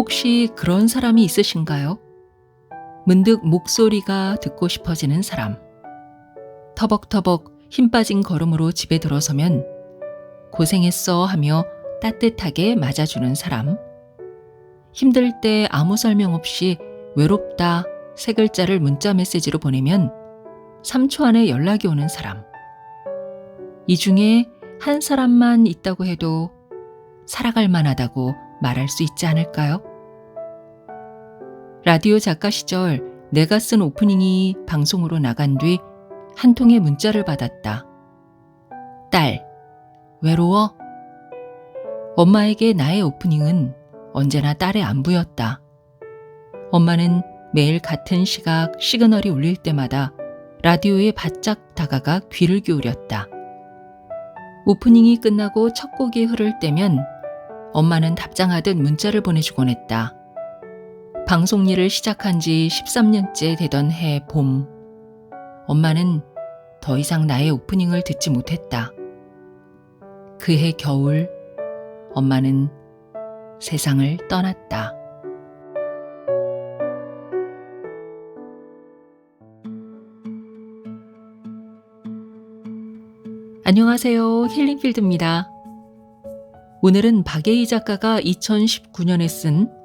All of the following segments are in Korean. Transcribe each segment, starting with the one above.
혹시 그런 사람이 있으신가요? 문득 목소리가 듣고 싶어지는 사람. 터벅터벅 힘 빠진 걸음으로 집에 들어서면 고생했어 하며 따뜻하게 맞아주는 사람. 힘들 때 아무 설명 없이 외롭다 세 글자를 문자 메시지로 보내면 3초 안에 연락이 오는 사람. 이 중에 한 사람만 있다고 해도 살아갈 만하다고 말할 수 있지 않을까요? 라디오 작가 시절 내가 쓴 오프닝이 방송으로 나간 뒤 한 통의 문자를 받았다. 딸, 외로워? 엄마에게 나의 오프닝은 언제나 딸의 안부였다. 엄마는 매일 같은 시각 시그널이 울릴 때마다 라디오에 바짝 다가가 귀를 기울였다. 오프닝이 끝나고 첫 곡이 흐를 때면 엄마는 답장하듯 문자를 보내주곤 했다. 방송 일을 시작한 지 13년째 되던 해 봄. 엄마는 더 이상 나의 오프닝을 듣지 못했다. 그해 겨울, 엄마는 세상을 떠났다. 안녕하세요. 힐링필드입니다. 오늘은 박예희 작가가 2019년에 쓴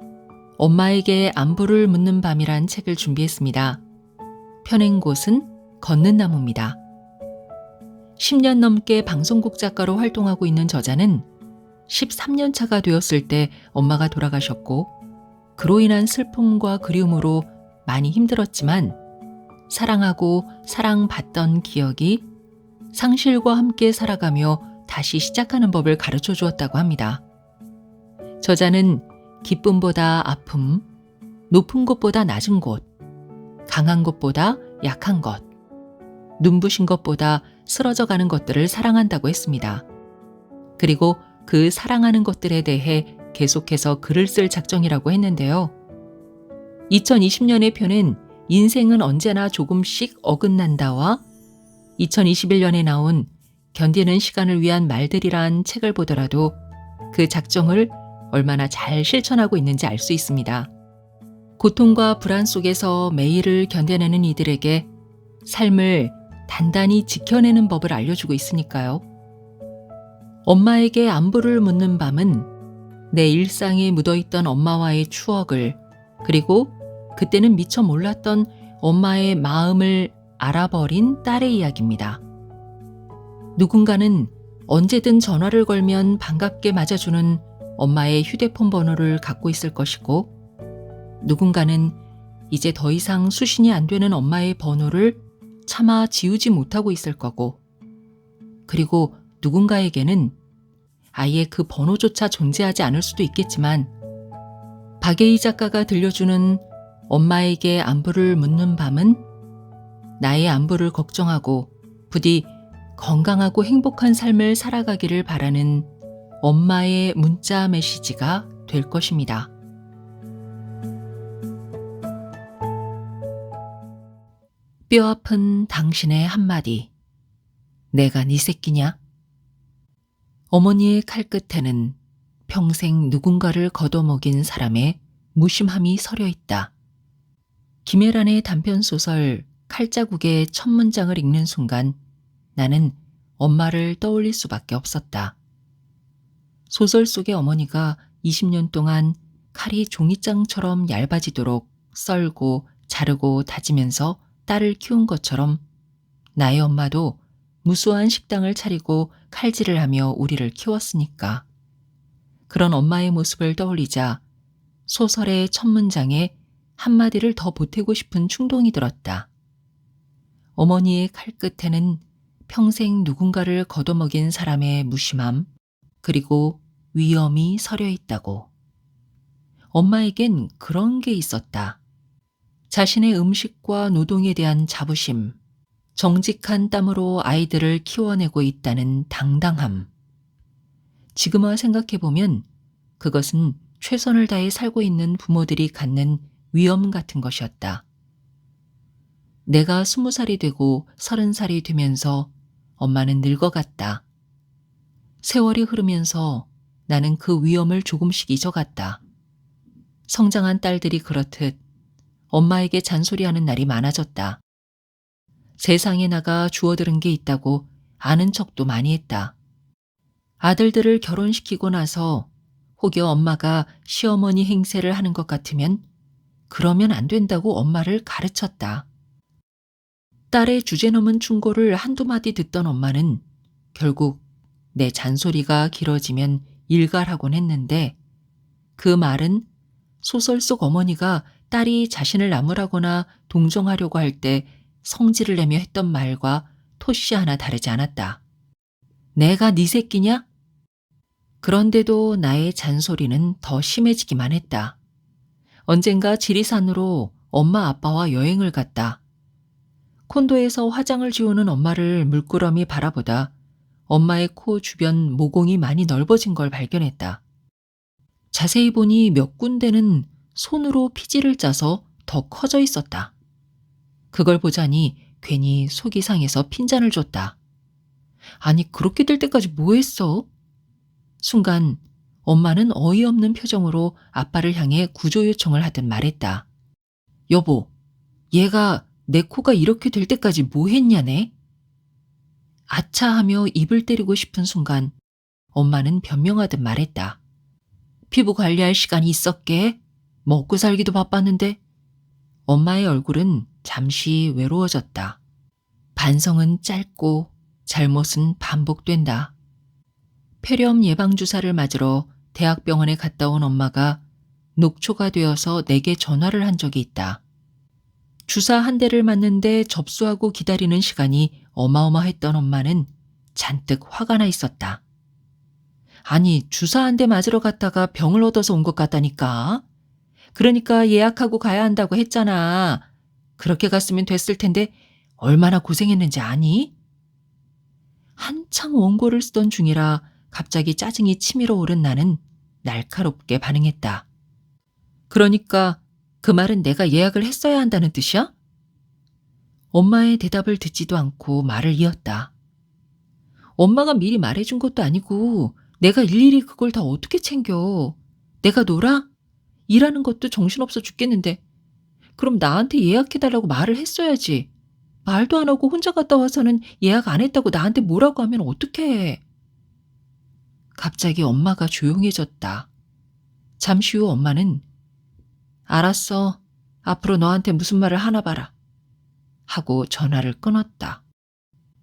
엄마에게 안부를 묻는 밤이란 책을 준비했습니다. 펴낸 곳은 걷는 나무입니다. 10년 넘게 방송국 작가로 활동하고 있는 저자는 13년 차가 되었을 때 엄마가 돌아가셨고 그로 인한 슬픔과 그리움으로 많이 힘들었지만 사랑하고 사랑받던 기억이 상실과 함께 살아가며 다시 시작하는 법을 가르쳐 주었다고 합니다. 저자는 기쁨보다 아픔, 높은 곳보다 낮은 곳, 강한 것보다 약한 것, 눈부신 것보다 쓰러져 가는 것들을 사랑한다고 했습니다. 그리고 그 사랑하는 것들에 대해 계속해서 글을 쓸 작정이라고 했는데요. 2020년의 표는 인생은 언제나 조금씩 어긋난다와 2021년에 나온 견디는 시간을 위한 말들이란 책을 보더라도 그 작정을 얼마나 잘 실천하고 있는지 알 수 있습니다. 고통과 불안 속에서 매일을 견뎌내는 이들에게 삶을 단단히 지켜내는 법을 알려주고 있으니까요. 엄마에게 안부를 묻는 밤은 내 일상에 묻어있던 엄마와의 추억을 그리고 그때는 미처 몰랐던 엄마의 마음을 알아버린 딸의 이야기입니다. 누군가는 언제든 전화를 걸면 반갑게 맞아주는 엄마의 휴대폰 번호를 갖고 있을 것이고, 누군가는 이제 더 이상 수신이 안 되는 엄마의 번호를 차마 지우지 못하고 있을 거고, 그리고 누군가에게는 아예 그 번호조차 존재하지 않을 수도 있겠지만, 박예희 작가가 들려주는 엄마에게 안부를 묻는 밤은 나의 안부를 걱정하고 부디 건강하고 행복한 삶을 살아가기를 바라는 엄마의 문자 메시지가 될 것입니다. 뼈 아픈 당신의 한마디. 내가 네 새끼냐? 어머니의 칼끝에는 평생 누군가를 걷어먹인 사람의 무심함이 서려 있다. 김혜란의 단편 소설 칼자국의 첫 문장을 읽는 순간 나는 엄마를 떠올릴 수밖에 없었다. 소설 속의 어머니가 20년 동안 칼이 종이장처럼 얇아지도록 썰고 자르고 다지면서 딸을 키운 것처럼 나의 엄마도 무수한 식당을 차리고 칼질을 하며 우리를 키웠으니까. 그런 엄마의 모습을 떠올리자 소설의 첫 문장에 한마디를 더 보태고 싶은 충동이 들었다. 어머니의 칼끝에는 평생 누군가를 걷어먹인 사람의 무심함, 그리고 위험이 서려 있다고. 엄마에겐 그런 게 있었다. 자신의 음식과 노동에 대한 자부심, 정직한 땀으로 아이들을 키워내고 있다는 당당함. 지금와 생각해보면 그것은 최선을 다해 살고 있는 부모들이 갖는 위험 같은 것이었다. 내가 스무 살이 되고 서른 살이 되면서 엄마는 늙어갔다. 세월이 흐르면서 나는 그 위험을 조금씩 잊어갔다. 성장한 딸들이 그렇듯 엄마에게 잔소리하는 날이 많아졌다. 세상에 나가 주워들은 게 있다고 아는 척도 많이 했다. 아들들을 결혼시키고 나서 혹여 엄마가 시어머니 행세를 하는 것 같으면 그러면 안 된다고 엄마를 가르쳤다. 딸의 주제넘은 충고를 한두 마디 듣던 엄마는 결국 내 잔소리가 길어지면 일갈하곤 했는데 그 말은 소설 속 어머니가 딸이 자신을 나무라거나 동정하려고 할 때 성질을 내며 했던 말과 토시 하나 다르지 않았다. 내가 네 새끼냐? 그런데도 나의 잔소리는 더 심해지기만 했다. 언젠가 지리산으로 엄마 아빠와 여행을 갔다. 콘도에서 화장을 지우는 엄마를 물끄러미 바라보다 엄마의 코 주변 모공이 많이 넓어진 걸 발견했다. 자세히 보니 몇 군데는 손으로 피지를 짜서 더 커져 있었다. 그걸 보자니 괜히 속이 상해서 핀잔을 줬다. 아니, 그렇게 될 때까지 뭐 했어? 순간 엄마는 어이없는 표정으로 아빠를 향해 구조 요청을 하듯 말했다. 여보, 얘가 내 코가 이렇게 될 때까지 뭐 했냐네? 아차 하며 입을 때리고 싶은 순간 엄마는 변명하듯 말했다. 피부 관리할 시간이 있었게? 먹고 살기도 바빴는데? 엄마의 얼굴은 잠시 외로워졌다. 반성은 짧고 잘못은 반복된다. 폐렴 예방주사를 맞으러 대학병원에 갔다 온 엄마가 녹초가 되어서 내게 전화를 한 적이 있다. 주사 한 대를 맞는데 접수하고 기다리는 시간이 어마어마했던 엄마는 잔뜩 화가 나 있었다. 아니, 주사 한 대 맞으러 갔다가 병을 얻어서 온 것 같다니까. 그러니까 예약하고 가야 한다고 했잖아. 그렇게 갔으면 됐을 텐데 얼마나 고생했는지 아니? 한창 원고를 쓰던 중이라 갑자기 짜증이 치밀어 오른 나는 날카롭게 반응했다. 그러니까 그 말은 내가 예약을 했어야 한다는 뜻이야? 엄마의 대답을 듣지도 않고 말을 이었다. 엄마가 미리 말해준 것도 아니고 내가 일일이 그걸 다 어떻게 챙겨. 내가 놀아? 일하는 것도 정신없어 죽겠는데. 그럼 나한테 예약해달라고 말을 했어야지. 말도 안 하고 혼자 갔다 와서는 예약 안 했다고 나한테 뭐라고 하면 어떡해. 갑자기 엄마가 조용해졌다. 잠시 후 엄마는 알았어. 앞으로 너한테 무슨 말을 하나 봐라. 하고 전화를 끊었다.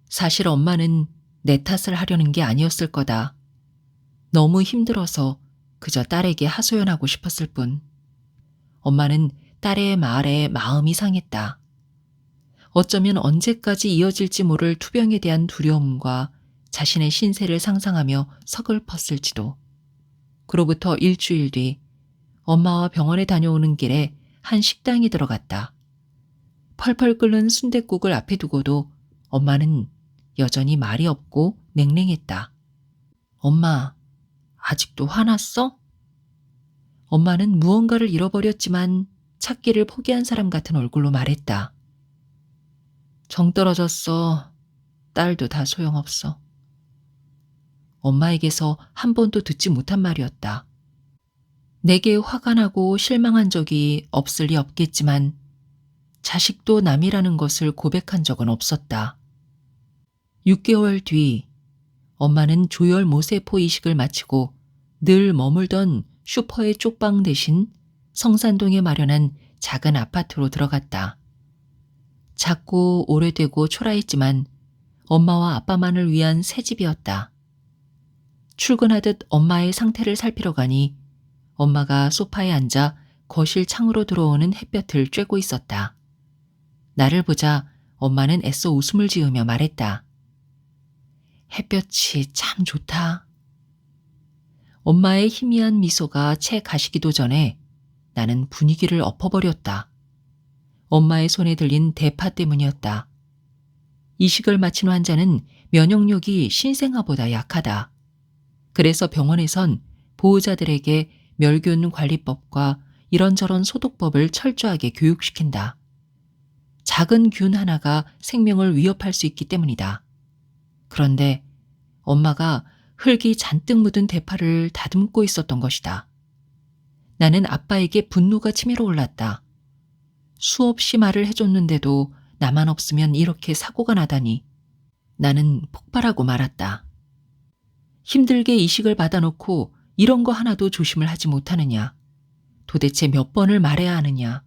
사실 엄마는 내 탓을 하려는 게 아니었을 거다. 너무 힘들어서 그저 딸에게 하소연하고 싶었을 뿐. 엄마는 딸의 말에 마음이 상했다. 어쩌면 언제까지 이어질지 모를 투병에 대한 두려움과 자신의 신세를 상상하며 서글펐을지도. 그로부터 일주일 뒤 엄마와 병원에 다녀오는 길에 한 식당에 들어갔다. 펄펄 끓는 순댓국을 앞에 두고도 엄마는 여전히 말이 없고 냉랭했다. 엄마, 아직도 화났어? 엄마는 무언가를 잃어버렸지만 찾기를 포기한 사람 같은 얼굴로 말했다. 정 떨어졌어. 딸도 다 소용없어. 엄마에게서 한 번도 듣지 못한 말이었다. 내게 화가 나고 실망한 적이 없을 리 없겠지만 자식도 남이라는 것을 고백한 적은 없었다. 6개월 뒤 엄마는 조혈 모세포 이식을 마치고 늘 머물던 슈퍼의 쪽방 대신 성산동에 마련한 작은 아파트로 들어갔다. 작고 오래되고 초라했지만 엄마와 아빠만을 위한 새 집이었다. 출근하듯 엄마의 상태를 살피러 가니 엄마가 소파에 앉아 거실 창으로 들어오는 햇볕을 쬐고 있었다. 나를 보자 엄마는 애써 웃음을 지으며 말했다. 햇볕이 참 좋다. 엄마의 희미한 미소가 채 가시기도 전에 나는 분위기를 엎어버렸다. 엄마의 손에 들린 대파 때문이었다. 이식을 마친 환자는 면역력이 신생아보다 약하다. 그래서 병원에선 보호자들에게 멸균 관리법과 이런저런 소독법을 철저하게 교육시킨다. 작은 균 하나가 생명을 위협할 수 있기 때문이다. 그런데 엄마가 흙이 잔뜩 묻은 대파를 다듬고 있었던 것이다. 나는 아빠에게 분노가 치밀어 올랐다. 수없이 말을 해줬는데도 나만 없으면 이렇게 사고가 나다니. 나는 폭발하고 말았다. 힘들게 이식을 받아놓고 이런 거 하나도 조심을 하지 못하느냐. 도대체 몇 번을 말해야 하느냐.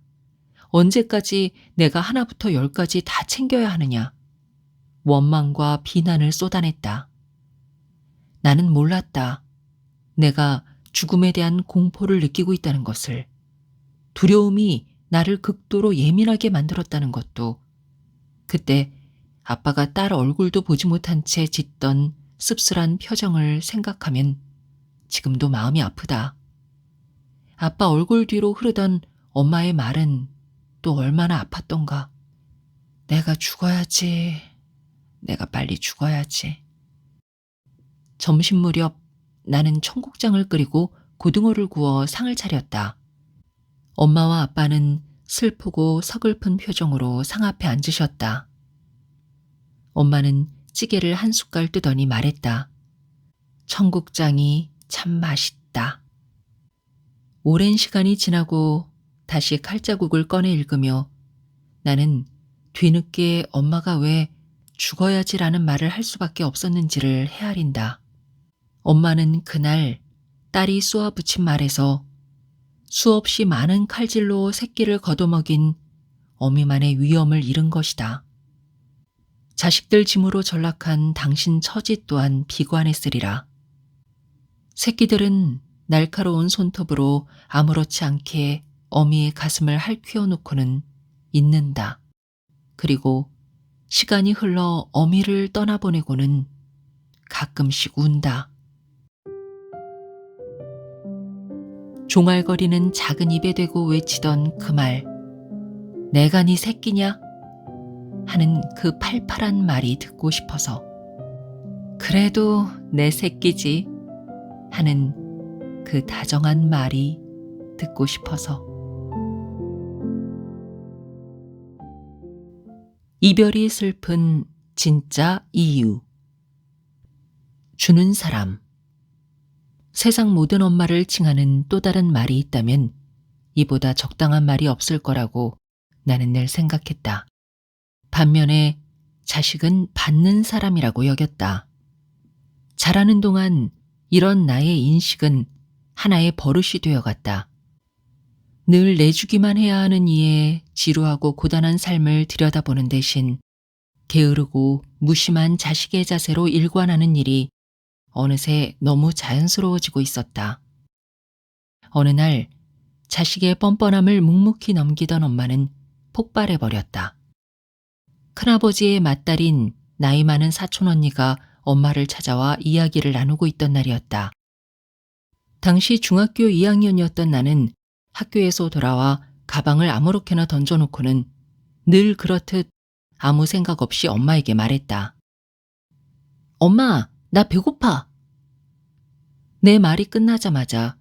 언제까지 내가 하나부터 열까지 다 챙겨야 하느냐. 원망과 비난을 쏟아냈다. 나는 몰랐다. 내가 죽음에 대한 공포를 느끼고 있다는 것을. 두려움이 나를 극도로 예민하게 만들었다는 것도. 그때 아빠가 딸 얼굴도 보지 못한 채 짓던 씁쓸한 표정을 생각하면 지금도 마음이 아프다. 아빠 얼굴 뒤로 흐르던 엄마의 말은 또 얼마나 아팠던가. 내가 죽어야지. 내가 빨리 죽어야지. 점심 무렵 나는 청국장을 끓이고 고등어를 구워 상을 차렸다. 엄마와 아빠는 슬프고 서글픈 표정으로 상 앞에 앉으셨다. 엄마는 찌개를 한 숟갈 뜨더니 말했다. 청국장이 참 맛있다. 오랜 시간이 지나고 다시 칼자국을 꺼내 읽으며 나는 뒤늦게 엄마가 왜 죽어야지라는 말을 할 수밖에 없었는지를 헤아린다. 엄마는 그날 딸이 쏘아붙인 말에서 수없이 많은 칼질로 새끼를 걷어먹인 어미만의 위엄을 잃은 것이다. 자식들 짐으로 전락한 당신 처지 또한 비관했으리라. 새끼들은 날카로운 손톱으로 아무렇지 않게 어미의 가슴을 할퀴어 놓고는 있는다. 그리고 시간이 흘러 어미를 떠나보내고는 가끔씩 운다. 종알거리는 작은 입에 대고 외치던 그 말, 내가 네 새끼냐? 하는 그 팔팔한 말이 듣고 싶어서, 그래도 내 새끼지 하는 그 다정한 말이 듣고 싶어서. 이별이 슬픈 진짜 이유. 주는 사람. 세상 모든 엄마를 칭하는 또 다른 말이 있다면 이보다 적당한 말이 없을 거라고 나는 늘 생각했다. 반면에 자식은 받는 사람이라고 여겼다. 자라는 동안 이런 나의 인식은 하나의 버릇이 되어갔다. 늘 내주기만 해야 하는 이의 지루하고 고단한 삶을 들여다보는 대신 게으르고 무심한 자식의 자세로 일관하는 일이 어느새 너무 자연스러워지고 있었다. 어느 날 자식의 뻔뻔함을 묵묵히 넘기던 엄마는 폭발해버렸다. 큰아버지의 맏딸인 나이 많은 사촌 언니가 엄마를 찾아와 이야기를 나누고 있던 날이었다. 당시 중학교 2학년이었던 나는 학교에서 돌아와 가방을 아무렇게나 던져놓고는 늘 그렇듯 아무 생각 없이 엄마에게 말했다. 엄마, 나 배고파. 내 말이 끝나자마자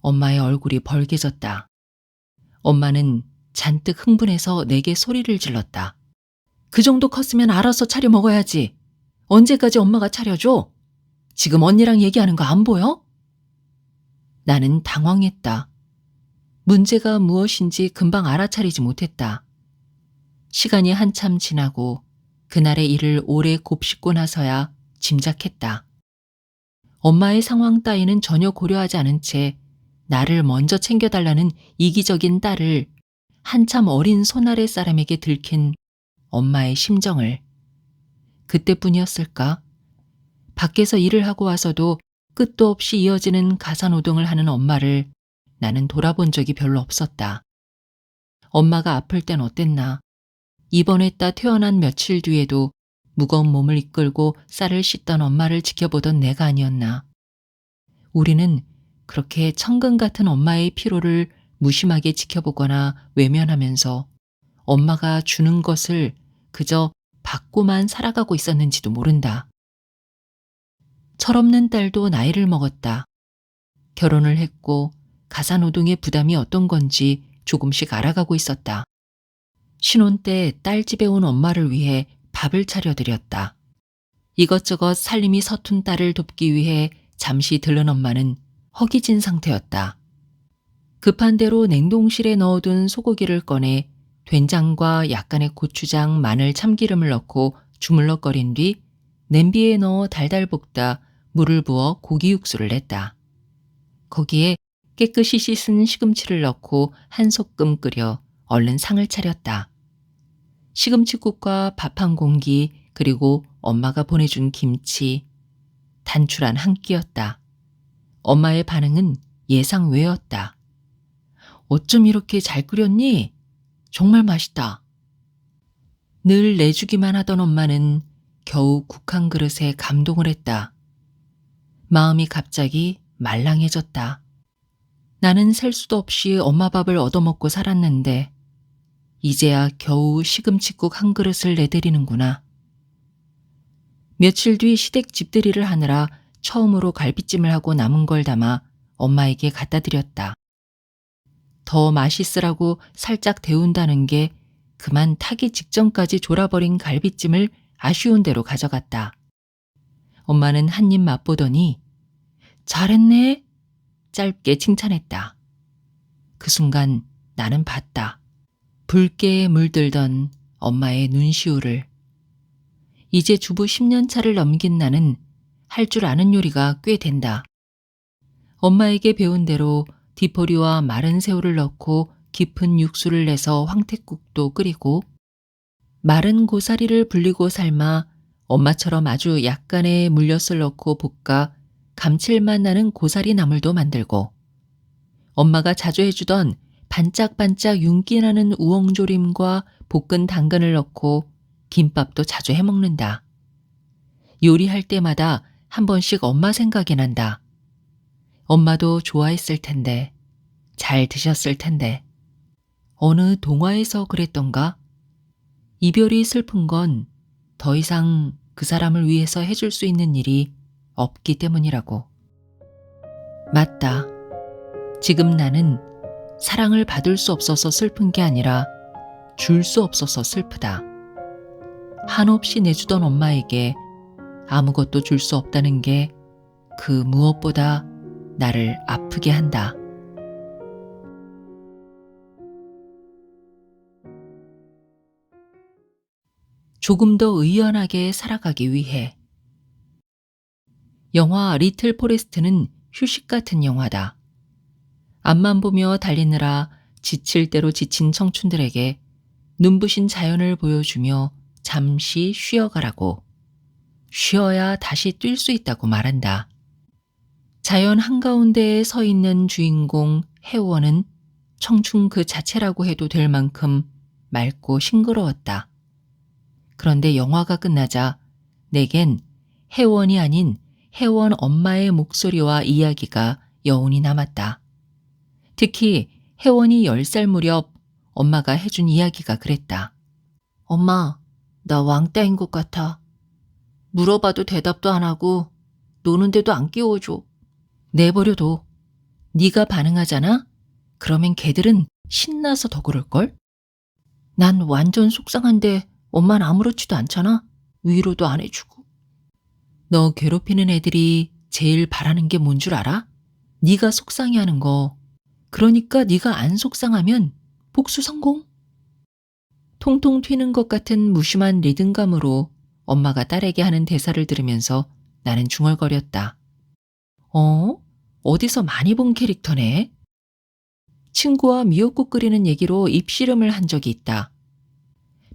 엄마의 얼굴이 벌개졌다. 엄마는 잔뜩 흥분해서 내게 소리를 질렀다. 그 정도 컸으면 알아서 차려 먹어야지. 언제까지 엄마가 차려줘? 지금 언니랑 얘기하는 거 안 보여? 나는 당황했다. 문제가 무엇인지 금방 알아차리지 못했다. 시간이 한참 지나고 그날의 일을 오래 곱씹고 나서야 짐작했다. 엄마의 상황 따위는 전혀 고려하지 않은 채 나를 먼저 챙겨달라는 이기적인 딸을 한참 어린 손아래 사람에게 들킨 엄마의 심정을 그때뿐이었을까? 밖에서 일을 하고 와서도 끝도 없이 이어지는 가사노동을 하는 엄마를 나는 돌아본 적이 별로 없었다. 엄마가 아플 땐 어땠나? 입원했다 퇴원한 며칠 뒤에도 무거운 몸을 이끌고 쌀을 씻던 엄마를 지켜보던 내가 아니었나. 우리는 그렇게 천근 같은 엄마의 피로를 무심하게 지켜보거나 외면하면서 엄마가 주는 것을 그저 받고만 살아가고 있었는지도 모른다. 철없는 딸도 나이를 먹었다. 결혼을 했고 가사 노동의 부담이 어떤 건지 조금씩 알아가고 있었다. 신혼 때 딸 집에 온 엄마를 위해 밥을 차려드렸다. 이것저것 살림이 서툰 딸을 돕기 위해 잠시 들른 엄마는 허기진 상태였다. 급한 대로 냉동실에 넣어둔 소고기를 꺼내 된장과 약간의 고추장, 마늘, 참기름을 넣고 주물럭거린 뒤 냄비에 넣어 달달 볶다 물을 부어 고기 육수를 냈다. 거기에 깨끗이 씻은 시금치를 넣고 한 소끔 끓여 얼른 상을 차렸다. 시금치국과 밥 한 공기 그리고 엄마가 보내준 김치 단출한 한 끼였다. 엄마의 반응은 예상 외였다. 어쩜 이렇게 잘 끓였니? 정말 맛있다. 늘 내주기만 하던 엄마는 겨우 국 한 그릇에 감동을 했다. 마음이 갑자기 말랑해졌다. 나는 셀 수도 없이 엄마 밥을 얻어먹고 살았는데 이제야 겨우 시금치국 한 그릇을 내드리는구나. 며칠 뒤 시댁 집들이를 하느라 처음으로 갈비찜을 하고 남은 걸 담아 엄마에게 갖다 드렸다. 더 맛있으라고 살짝 데운다는 게 그만 타기 직전까지 졸아버린 갈비찜을 아쉬운 대로 가져갔다. 엄마는 한 입 맛보더니 잘했네? 짧게 칭찬했다. 그 순간 나는 봤다. 붉게 물들던 엄마의 눈시울을. 이제 주부 10년 차를 넘긴 나는 할 줄 아는 요리가 꽤 된다. 엄마에게 배운 대로 디포리와 마른 새우를 넣고 깊은 육수를 내서 황태국도 끓이고 마른 고사리를 불리고 삶아 엄마처럼 아주 약간의 물엿을 넣고 볶아 감칠맛 나는 고사리 나물도 만들고 엄마가 자주 해주던 반짝반짝 윤기 나는 우엉조림과 볶은 당근을 넣고 김밥도 자주 해먹는다. 요리할 때마다 한 번씩 엄마 생각이 난다. 엄마도 좋아했을 텐데, 잘 드셨을 텐데. 어느 동화에서 그랬던가? 이별이 슬픈 건 더 이상 그 사람을 위해서 해줄 수 있는 일이 없기 때문이라고. 맞다. 지금 나는 사랑을 받을 수 없어서 슬픈 게 아니라 줄 수 없어서 슬프다. 한없이 내주던 엄마에게 아무것도 줄 수 없다는 게 그 무엇보다 나를 아프게 한다. 조금 더 의연하게 살아가기 위해 영화 리틀 포레스트는 휴식 같은 영화다. 앞만 보며 달리느라 지칠 대로 지친 청춘들에게 눈부신 자연을 보여주며 잠시 쉬어가라고. 쉬어야 다시 뛸 수 있다고 말한다. 자연 한가운데에 서 있는 주인공 해원은 청춘 그 자체라고 해도 될 만큼 맑고 싱그러웠다. 그런데 영화가 끝나자 내겐 해원이 아닌 해원 엄마의 목소리와 이야기가 여운이 남았다. 특히 혜원이 10살 무렵 엄마가 해준 이야기가 그랬다. 엄마, 나 왕따인 것 같아. 물어봐도 대답도 안 하고 노는데도 안 끼워줘. 내버려둬. 네가 반응하잖아? 그러면 걔들은 신나서 더 그럴걸? 난 완전 속상한데 엄만 아무렇지도 않잖아? 위로도 안 해주고. 너 괴롭히는 애들이 제일 바라는 게 뭔 줄 알아? 네가 속상해하는 거. 그러니까 네가 안 속상하면 복수 성공. 통통 튀는 것 같은 무심한 리듬감으로 엄마가 딸에게 하는 대사를 들으면서 나는 중얼거렸다. 어? 어디서 많이 본 캐릭터네? 친구와 미역국 끓이는 얘기로 입씨름을 한 적이 있다.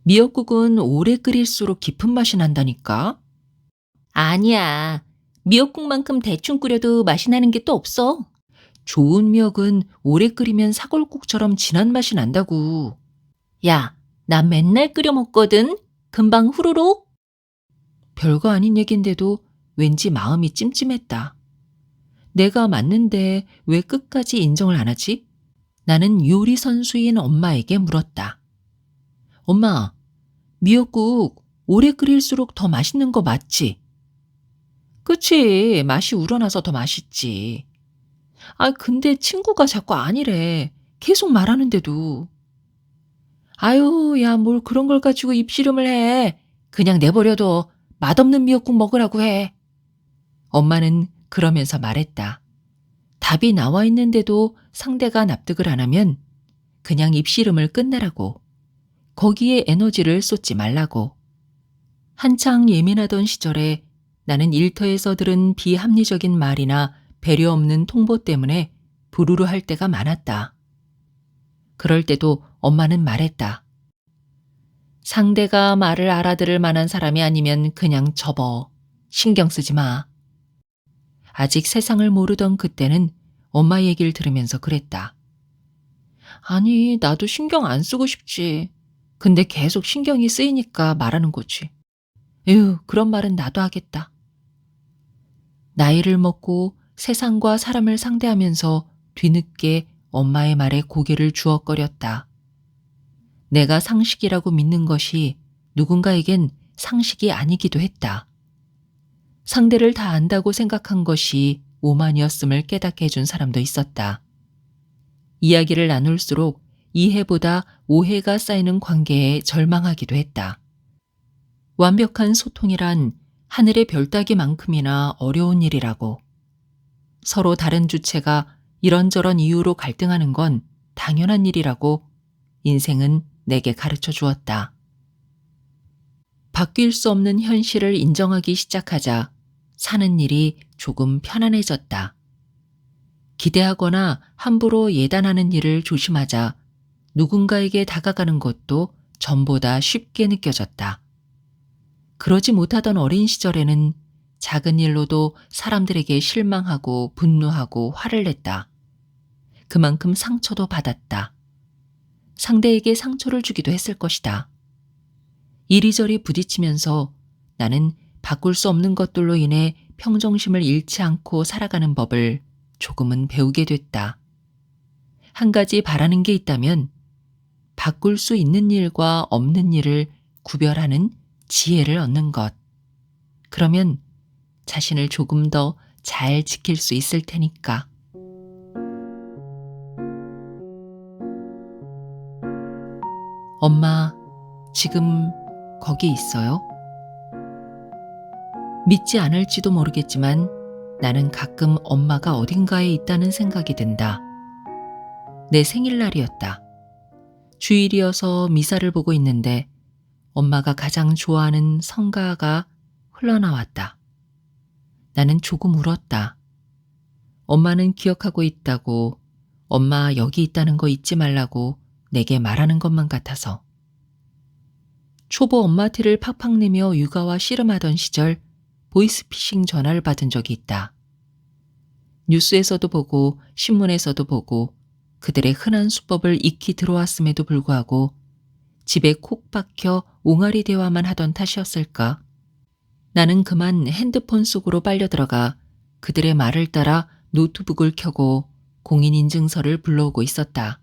미역국은 오래 끓일수록 깊은 맛이 난다니까? 아니야. 미역국만큼 대충 끓여도 맛이 나는 게 또 없어. 좋은 미역은 오래 끓이면 사골국처럼 진한 맛이 난다고. 야, 나 맨날 끓여 먹거든. 금방 후루룩. 별거 아닌 얘긴데도 왠지 마음이 찜찜했다. 내가 맞는데 왜 끝까지 인정을 안 하지? 나는 요리 선수인 엄마에게 물었다. 엄마, 미역국 오래 끓일수록 더 맛있는 거 맞지? 그치, 맛이 우러나서 더 맛있지. 아, 근데 친구가 자꾸 아니래. 계속 말하는데도. 아유, 야, 뭘 그런 걸 가지고 입씨름을 해. 그냥 내버려둬. 맛없는 미역국 먹으라고 해. 엄마는 그러면서 말했다. 답이 나와 있는데도 상대가 납득을 안 하면 그냥 입씨름을 끝내라고. 거기에 에너지를 쏟지 말라고. 한창 예민하던 시절에 나는 일터에서 들은 비합리적인 말이나 배려 없는 통보 때문에 부르르 할 때가 많았다. 그럴 때도 엄마는 말했다. 상대가 말을 알아들을 만한 사람이 아니면 그냥 접어. 신경 쓰지 마. 아직 세상을 모르던 그때는 엄마 얘기를 들으면서 그랬다. 아니, 나도 신경 안 쓰고 싶지. 근데 계속 신경이 쓰이니까 말하는 거지. 에휴, 그런 말은 나도 하겠다. 나이를 먹고 세상과 사람을 상대하면서 뒤늦게 엄마의 말에 고개를 주걱거렸다. 내가 상식이라고 믿는 것이 누군가에겐 상식이 아니기도 했다. 상대를 다 안다고 생각한 것이 오만이었음을 깨닫게 해준 사람도 있었다. 이야기를 나눌수록 이해보다 오해가 쌓이는 관계에 절망하기도 했다. 완벽한 소통이란 하늘의 별 따기만큼이나 어려운 일이라고. 서로 다른 주체가 이런저런 이유로 갈등하는 건 당연한 일이라고 인생은 내게 가르쳐 주었다. 바뀔 수 없는 현실을 인정하기 시작하자 사는 일이 조금 편안해졌다. 기대하거나 함부로 예단하는 일을 조심하자 누군가에게 다가가는 것도 전보다 쉽게 느껴졌다. 그러지 못하던 어린 시절에는 작은 일로도 사람들에게 실망하고 분노하고 화를 냈다. 그만큼 상처도 받았다. 상대에게 상처를 주기도 했을 것이다. 이리저리 부딪히면서 나는 바꿀 수 없는 것들로 인해 평정심을 잃지 않고 살아가는 법을 조금은 배우게 됐다. 한 가지 바라는 게 있다면 바꿀 수 있는 일과 없는 일을 구별하는 지혜를 얻는 것. 그러면 자신을 조금 더 잘 지킬 수 있을 테니까. 엄마, 지금 거기 있어요? 믿지 않을지도 모르겠지만 나는 가끔 엄마가 어딘가에 있다는 생각이 든다. 내 생일날이었다. 주일이어서 미사를 보고 있는데 엄마가 가장 좋아하는 성가가 흘러나왔다. 나는 조금 울었다. 엄마는 기억하고 있다고, 엄마 여기 있다는 거 잊지 말라고 내게 말하는 것만 같아서. 초보 엄마 티를 팍팍 내며 육아와 씨름하던 시절 보이스피싱 전화를 받은 적이 있다. 뉴스에서도 보고 신문에서도 보고 그들의 흔한 수법을 익히 들어왔음에도 불구하고 집에 콕 박혀 옹알이 대화만 하던 탓이었을까? 나는 그만 핸드폰 속으로 빨려 들어가 그들의 말을 따라 노트북을 켜고 공인인증서를 불러오고 있었다.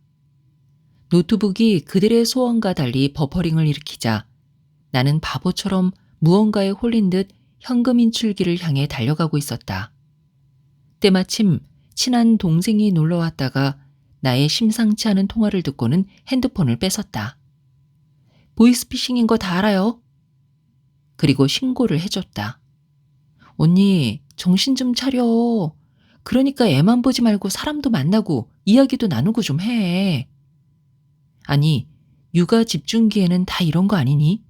노트북이 그들의 소원과 달리 버퍼링을 일으키자 나는 바보처럼 무언가에 홀린 듯 현금 인출기를 향해 달려가고 있었다. 때마침 친한 동생이 놀러 왔다가 나의 심상치 않은 통화를 듣고는 핸드폰을 뺏었다. 보이스피싱인 거 다 알아요? 그리고 신고를 해줬다. 언니, 정신 좀 차려. 그러니까 애만 보지 말고 사람도 만나고 이야기도 나누고 좀 해. 아니, 육아 집중기에는 다 이런 거 아니니?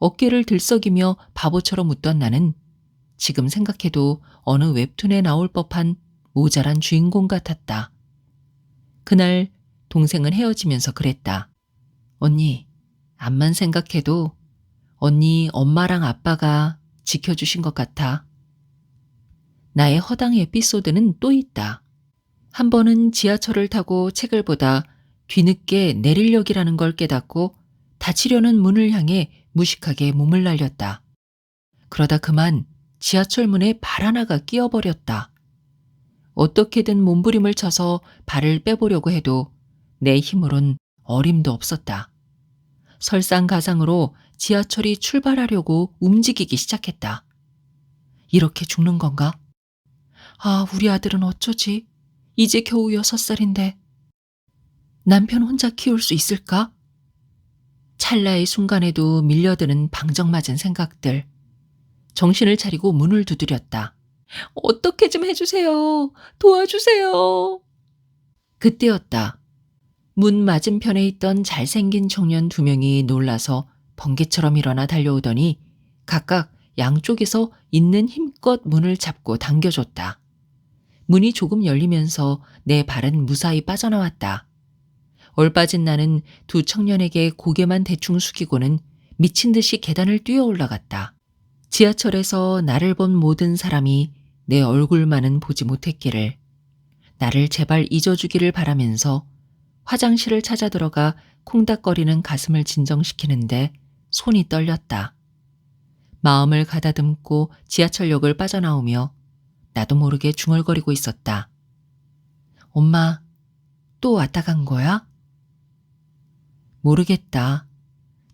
어깨를 들썩이며 바보처럼 웃던 나는 지금 생각해도 어느 웹툰에 나올 법한 모자란 주인공 같았다. 그날 동생은 헤어지면서 그랬다. 언니, 암만 생각해도 언니 엄마랑 아빠가 지켜주신 것 같아. 나의 허당 에피소드는 또 있다. 한 번은 지하철을 타고 책을 보다 뒤늦게 내릴역이라는 걸 깨닫고 닫히려는 문을 향해 무식하게 몸을 날렸다. 그러다 그만 지하철 문에 발 하나가 끼어버렸다. 어떻게든 몸부림을 쳐서 발을 빼보려고 해도 내 힘으론 어림도 없었다. 설상가상으로 지하철이 출발하려고 움직이기 시작했다. 이렇게 죽는 건가? 아, 우리 아들은 어쩌지? 이제 겨우 여섯 살인데. 남편 혼자 키울 수 있을까? 찰나의 순간에도 밀려드는 방정맞은 생각들. 정신을 차리고 문을 두드렸다. 어떻게 좀 해주세요. 도와주세요. 그때였다. 문 맞은편에 있던 잘생긴 청년 두 명이 놀라서 번개처럼 일어나 달려오더니 각각 양쪽에서 있는 힘껏 문을 잡고 당겨줬다. 문이 조금 열리면서 내 발은 무사히 빠져나왔다. 얼빠진 나는 두 청년에게 고개만 대충 숙이고는 미친 듯이 계단을 뛰어 올라갔다. 지하철에서 나를 본 모든 사람이 내 얼굴만은 보지 못했기를 나를 제발 잊어주기를 바라면서 화장실을 찾아 들어가 콩닥거리는 가슴을 진정시키는데 손이 떨렸다. 마음을 가다듬고 지하철역을 빠져나오며 나도 모르게 중얼거리고 있었다. 엄마, 또 왔다 간 거야? 모르겠다.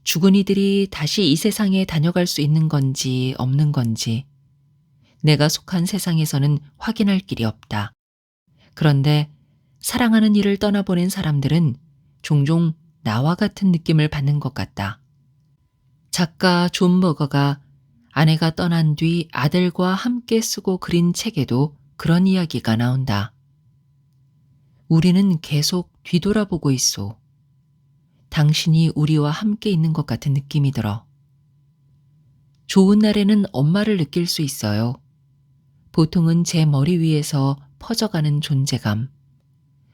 죽은 이들이 다시 이 세상에 다녀갈 수 있는 건지 없는 건지. 내가 속한 세상에서는 확인할 길이 없다. 그런데 사랑하는 이를 떠나보낸 사람들은 종종 나와 같은 느낌을 받는 것 같다. 작가 존 버거가 아내가 떠난 뒤 아들과 함께 쓰고 그린 책에도 그런 이야기가 나온다. 우리는 계속 뒤돌아보고 있어. 당신이 우리와 함께 있는 것 같은 느낌이 들어. 좋은 날에는 엄마를 느낄 수 있어요. 보통은 제 머리 위에서 퍼져가는 존재감.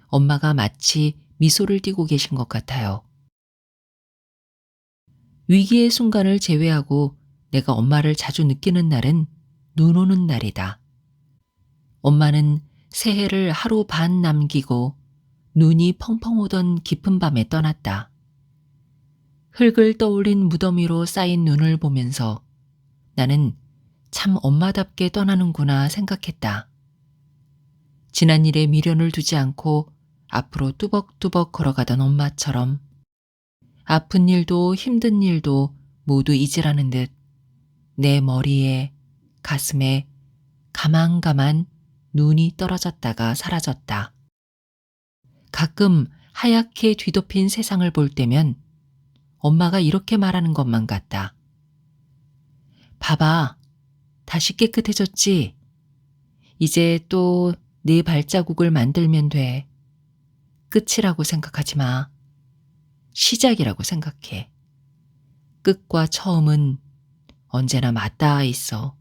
엄마가 마치 미소를 띠고 계신 것 같아요. 위기의 순간을 제외하고 내가 엄마를 자주 느끼는 날은 눈 오는 날이다. 엄마는 새해를 하루 반 남기고 눈이 펑펑 오던 깊은 밤에 떠났다. 흙을 떠올린 무더미로 쌓인 눈을 보면서 나는 참 엄마답게 떠나는구나 생각했다. 지난 일에 미련을 두지 않고 앞으로 뚜벅뚜벅 걸어가던 엄마처럼 아픈 일도 힘든 일도 모두 잊으라는 듯 내 머리에 가슴에 가만가만 눈이 떨어졌다가 사라졌다. 가끔 하얗게 뒤덮인 세상을 볼 때면 엄마가 이렇게 말하는 것만 같다. 봐봐. 다시 깨끗해졌지? 이제 또 네 발자국을 만들면 돼. 끝이라고 생각하지 마. 시작이라고 생각해. 끝과 처음은 언제나 맞닿아 있어.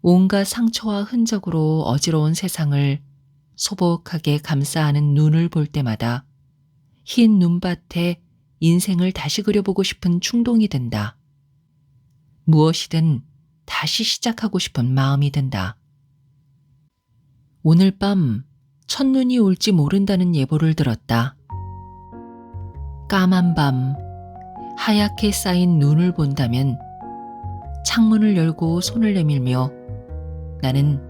온갖 상처와 흔적으로 어지러운 세상을 소복하게 감싸하는 눈을 볼 때마다 흰 눈밭에 인생을 다시 그려보고 싶은 충동이 든다. 무엇이든 다시 시작하고 싶은 마음이 든다. 오늘 밤 첫눈이 올지 모른다는 예보를 들었다. 까만 밤, 하얗게 쌓인 눈을 본다면 창문을 열고 손을 내밀며 나는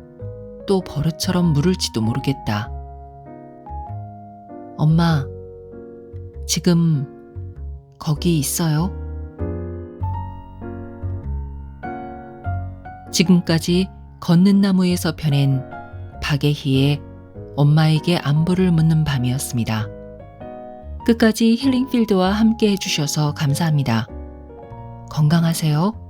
또 버릇처럼 물을지도 모르겠다. 엄마, 지금 거기 있어요? 지금까지 걷는 나무에서 펴낸 박예희의 엄마에게 안부를 묻는 밤이었습니다. 끝까지 힐링필드와 함께 해주셔서 감사합니다. 건강하세요.